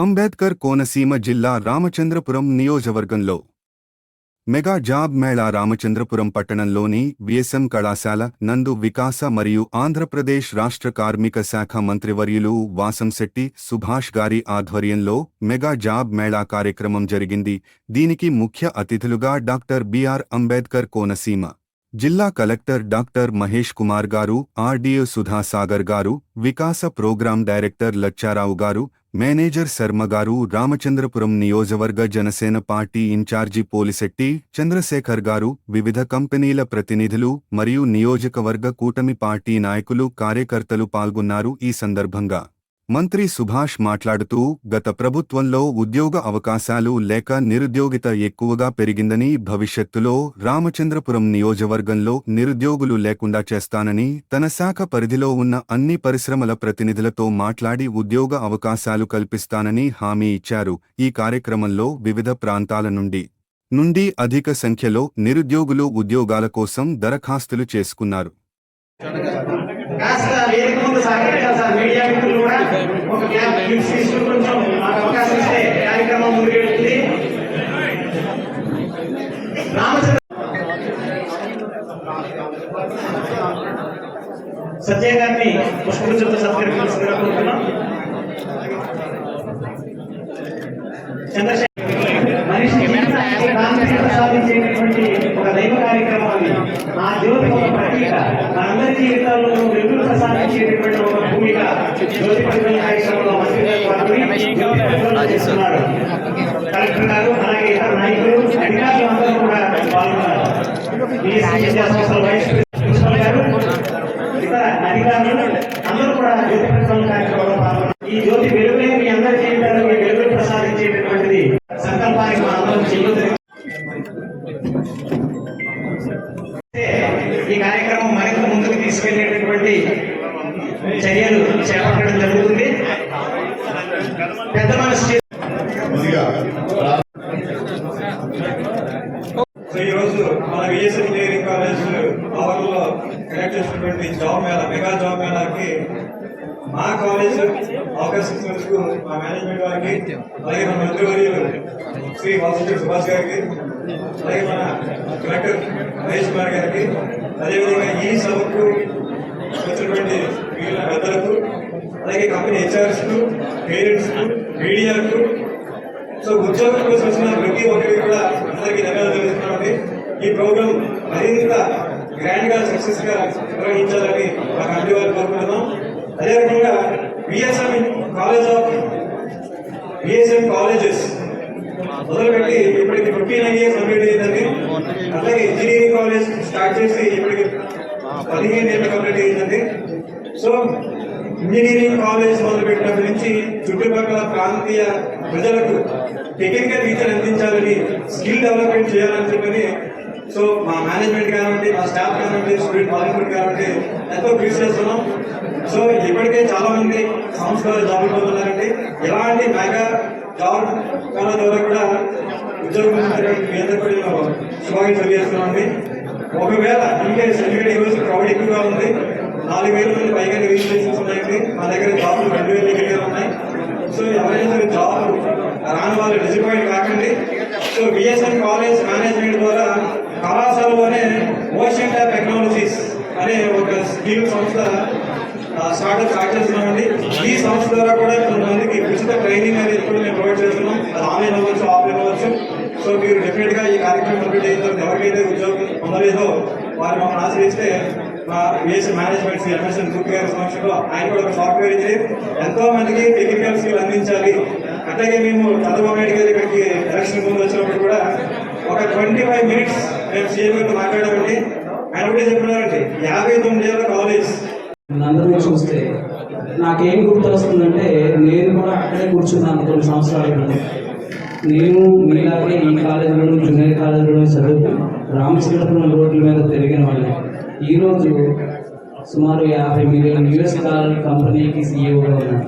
అంబేద్కర్ కోనసీమ జిల్లా రామచంద్రపురం నియోజకవర్గంలో. Mega job Mela Ramachandrapuram పట్టణంలోని విఎస్ఎం కళాశాల నందు వికాస మరియు ఆంధ్రప్రదేశ్ రాష్ట్ర కార్మిక శాఖ మంత్రివర్యులు వాసంశెట్టి సుభాష్ గారి ఆధ్వర్యంలో మెగా జాబ్ మేళా కార్యక్రమం జరిగింది. దీనికి ముఖ్య అతిథులుగా డాక్టర్ బిఆర్ అంబేద్కర్ కోనసీమ జిల్లా కలెక్టర్ డాక్టర్ మహేష్ కుమార్ గారు ఆర్డీఓ సుధాసాగర్ గారు వికాస ప్రోగ్రాం డైరెక్టర్ లచ్చారావు గారు మేనేజర్ శర్మ గారు రామచంద్రపురం నియోజకవర్గ జనసేన పార్టీ ఇన్ఛార్జి పోలిశెట్టి చంద్రశేఖర్ గారు వివిధ కంపెనీల ప్రతినిధులు మరియు నియోజకవర్గ కూటమి పార్టీ నాయకులు కార్యకర్తలు పాల్గొన్నారు ఈ సందర్భంగా. మంత్రి సుభాష్ మాట్లాడుతూ గత ప్రభుత్వంలో ఉద్యోగ అవకాశాలు లేక నిరుద్యోగిత ఎక్కువగా పెరిగిందని భవిష్యత్తులో రామచంద్రపురం నియోజకవర్గంలో నిరుద్యోగులు లేకుండా చేస్తానని తన శాఖ పరిధిలో ఉన్న అన్ని పరిశ్రమల ప్రతినిధులతో మాట్లాడి ఉద్యోగ అవకాశాలు కల్పిస్తానని హామీ ఇచ్చారు. ఈ కార్యక్రమంలో వివిధ ప్రాంతాల నుండి నుండి అధిక సంఖ్యలో నిరుద్యోగులు ఉద్యోగాల కోసం దరఖాస్తులు చేసుకున్నారు. కాస్త వేదిక ముందు సహకరించాలి సార్. మీడియా మిత్రులు కూడా ఒక గ్యాప్ క్లిప్స్ తీసుకుని కొంచెం మాకు అవకాశం ఇస్తే కార్యక్రమం ముందుకు వెళ్తుంది రామచంద్ర సత్య గారిని పుష్పగుచ్చంతో సత్కరించాల్సిందిగా కోరుతున్నాం. చంద్రశేఖర్ మనిషి సాధించేటటువంటి ఒక దైవ ఆ జ్యోతి ఒక ప్రతీక అందరి జీవితాల్లో వెలుగులు ప్రసాదించేటటువంటి ఒక భూమిక జ్యోతి ప్రజ్వలన కార్యక్రమంలో మంత్రి చేస్తున్నారు కలెక్టర్ గారు అలాగే ఇతర నాయకులు అధికారులు అందరూ కూడా పాల్గొన్నారు పెద్ద మనసు చే- ముందుగా సో ఈ రోజు మన విఎస్ ఇంజనీరింగ్ కాలేజ్ ఆవరణలో కండక్ట్ చేసినటువంటి జాబ్ మేళా మెగా జాబ్ మేళాకి మా కాలేజ్ అవకాశం ఇచ్చినందుకు మా మేనేజ్మెంట్ వారికి అలాగే మన మంత్రివర్యులు శ్రీ వాసుదేవ్ సుభాష్ గారికి అలాగే మన కలెక్టర్ మహేష్ కుమార్ గారికి అదేవిధంగా ఈ సభకు వచ్చినటువంటి మిగిలిన పెద్దలకు అలాగే కంపెనీ హెచ్ఆర్స్ పేరెంట్స్కు మీడియాకు సో ఉద్యోగం కోసం వచ్చిన ప్రతి ఒక్కరికి కూడా అందరికీ ధన్యవాదాలు తెలుస్తున్నామండి ఈ ప్రోగ్రామ్ మరింత గ్రాండ్గా సక్సెస్గా నిర్వహించాలని మా కమిటీ వారు కోరుకుంటున్నాం. అదేవిధంగా BSM college of BSM colleges మొదలుపెట్టి ఇప్పటికి ఫిఫ్టీన్ ఇయర్స్ కంప్లీట్ అయిందండి. అలాగే ఇంజనీరింగ్ కాలేజ్ స్టార్ట్ చేసి ఇప్పటికి పదిహేను ఏళ్ళు కంప్లీట్ అయిందండి. సో ఇంజనీరింగ్ కాలేజ్ మొదలుపెట్టినప్పటి నుంచి చుట్టుపక్కల ప్రాంతీయ ప్రజలకు టెక్నికల్ టీచర్ అందించాలని స్కిల్ డెవలప్మెంట్ చేయాలని చెప్పని సో మా మేనేజ్మెంట్ కానివ్వండి మా స్టాఫ్ కానివ్వండి స్టూడెంట్ వాలంటీర్ కానివ్వండి ఎంతో కృషి చేస్తున్నాం. సో ఇప్పటికే చాలా మంది సంస్థలు జాబులు పొందుతున్నారండి ఇలాంటి మెగా జాబ్ కాల ద్వారా కూడా ఉద్యోగం పొందినటువంటి మీ అందరికీ కూడా నేను శుభాకాంక్షలు తెలియజేస్తున్నామండి ఒకవేళ ఇంకా ఎందుకంటే ఈరోజు క్రౌడ్ ఎక్కువగా ఉంది. నాలుగు వేల మంది పైగా రిజిస్ట్రేషన్స్ ఉన్నాయండి. మా దగ్గర జాబ్లు రెండు వేల దగ్గర ఉన్నాయి. సో ఎవరైనా సరే జాబ్ రాని వాళ్ళు డిసప్పాయింట్ కాకండి. సో బిఎస్ఎన్ కాలేజ్ మేనేజ్మెంట్ ద్వారా కళాశాలలోనే ఓషన్ ట్యాప్ టెక్నాలజీస్ అనే ఒక స్కీమ్ సంస్థ స్టార్ట్అప్ స్టార్ట్ చేస్తున్నామండి. ఈ సంస్థ ద్వారా కూడా కొంతమందికి ఉచిత ట్రైనింగ్ అనేది కూడా మేము ప్రొవైడ్ చేస్తున్నాం. అది ఆన్లైన్ అవ్వచ్చు ఆఫ్లైన్ అవ్వచ్చు. సో మీరు డెఫినెట్గా ఈ కార్యక్రమం కంప్లీట్ అయిన తర్వాత ఎవరికైతే ఉద్యోగం పొందలేదో వారు మమ్మల్ని ఆశ్రయిస్తే మా బిఎస్సీ మేనేజ్మెంట్ ఎంఎస్ఎన్ గుర్తు గారి సమక్షంలో ఆయన కూడా ఒక సాఫ్ట్వేర్ ఇంజనీర్ ఎంతో మందికి టెక్నికల్ స్కిల్ అందించాలి. అట్లాగే మేము చంద్రబాబు నాయుడు గారి ఇక్కడికి ఎలక్షన్ ముందు వచ్చినప్పుడు కూడా ఒక ట్వంటీ ఫైవ్ మినిట్స్ మేము సీఎం గారితో మాట్లాడామండి. ఆయన ఒకటే చెప్పినారండి యాభై తొమ్మిది ఏళ్ళ కాలేజ్ అందరూ చూస్తే నాకేం గుర్తు వస్తుందంటే నేను కూడా అక్కడే కూర్చున్నాను కొన్ని సంవత్సరాల క్రితం. నేను మీలాగే ఈ కాలేజీలోను జూనియర్ కాలేజీలోను చదువుతూ రామచంద్రపురం రోడ్ల మీద తిరిగిన వాళ్ళని. ఈరోజు సుమారు యాభై మిలియన్ యుఎస్ డాలర్ కంపెనీకి సీఈఓగా ఉన్నాను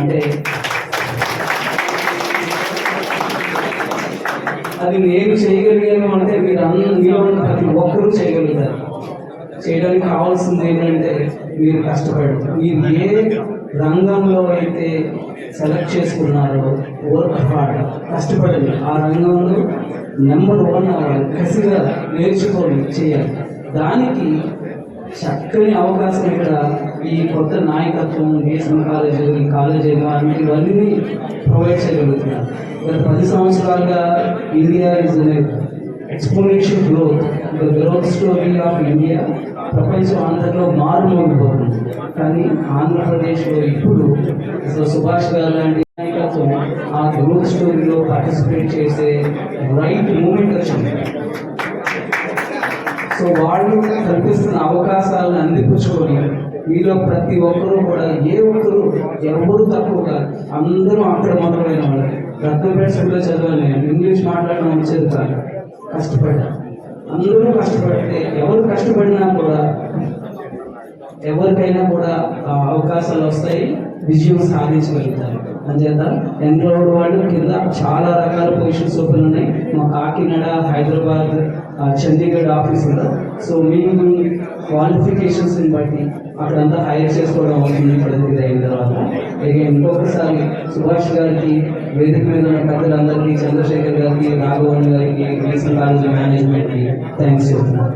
అంటే అది నేను చేయగలిగాను అంటే మీరు అందరూ ప్రతి ఒక్కరూ చేయగలుగుతారు. చేయడానికి కావాల్సింది ఏంటంటే మీరు కష్టపడరు మీరు ఏ రంగంలో అయితే సెలెక్ట్ చేసుకున్నారో వర్క్ హార్డ్ కష్టపడండి. ఆ రంగంలో నెంబర్ వన్ అవ్వాలి. కసిగా నేర్చుకొని చేయాలి. దానికి చక్కని అవకాశం ఇక్కడ ఈ కొత్త నాయకత్వం నేషనల్ కాలేజ్ ఈ కాలేజ్ ఎన్వైరన్మెంట్ ఇవన్నీ ప్రొవైడ్ చేయగలుగుతున్నారు. గత పది సంవత్సరాలుగా India is exponential growth the growth story of India ప్రపంచం అంతట్లో మారుమోగిపోతుంది కానీ ఆంధ్రప్రదేశ్లో ఇప్పుడు సుభాష్ గారు లాంటి నాయకత్వం ఆ గ్రోత్ స్టోరీలో పార్టిసిపేట్ చేసే రైట్ మూమెంట్ వచ్చింది. సో వాళ్ళు కల్పిస్తున్న అవకాశాలను అందిపుచ్చుకొని మీలో ప్రతి ఒక్కరూ కూడా ఏ ఒక్కరు ఎవరు తక్కువ కాదు అందరూ అక్కడ మొదలైన వాళ్ళు. రత్నపేట పేషెంట్లో చదవాలి నేను ఇంగ్లీష్ మాట్లాడడం వచ్చేది కాదు. కష్టపడ్డా. అందరూ కష్టపడితే ఎవరు కష్టపడినా కూడా ఎవరికైనా కూడా ఆ, అవకాశాలు వస్తాయి విజయం సాధించగలుగుతారు. అంచేత ఎంక్లౌడ్ వాళ్ళు కింద చాలా రకాల పొజిషన్స్ ఓపెన్ ఉన్నాయి. మా కాకినాడ హైదరాబాద్ చండీగఢ్ చండీగఢ్ ఆఫీసులో సో మీకు క్వాలిఫికేషన్స్ని బట్టి అక్కడంతా హైర్ చేసుకోవడం అవుతుంది ఇక్కడ అయిన తర్వాత. ఇక ఇంకొకసారి సుభాష్ గారికి వేదిక మీద ఉన్న పెద్దలందరికీ చంద్రశేఖర్ గారికి రాఘవన్ గారికి కాలేజ్ మేనేజ్మెంట్కి థ్యాంక్స్ చెప్తున్నాను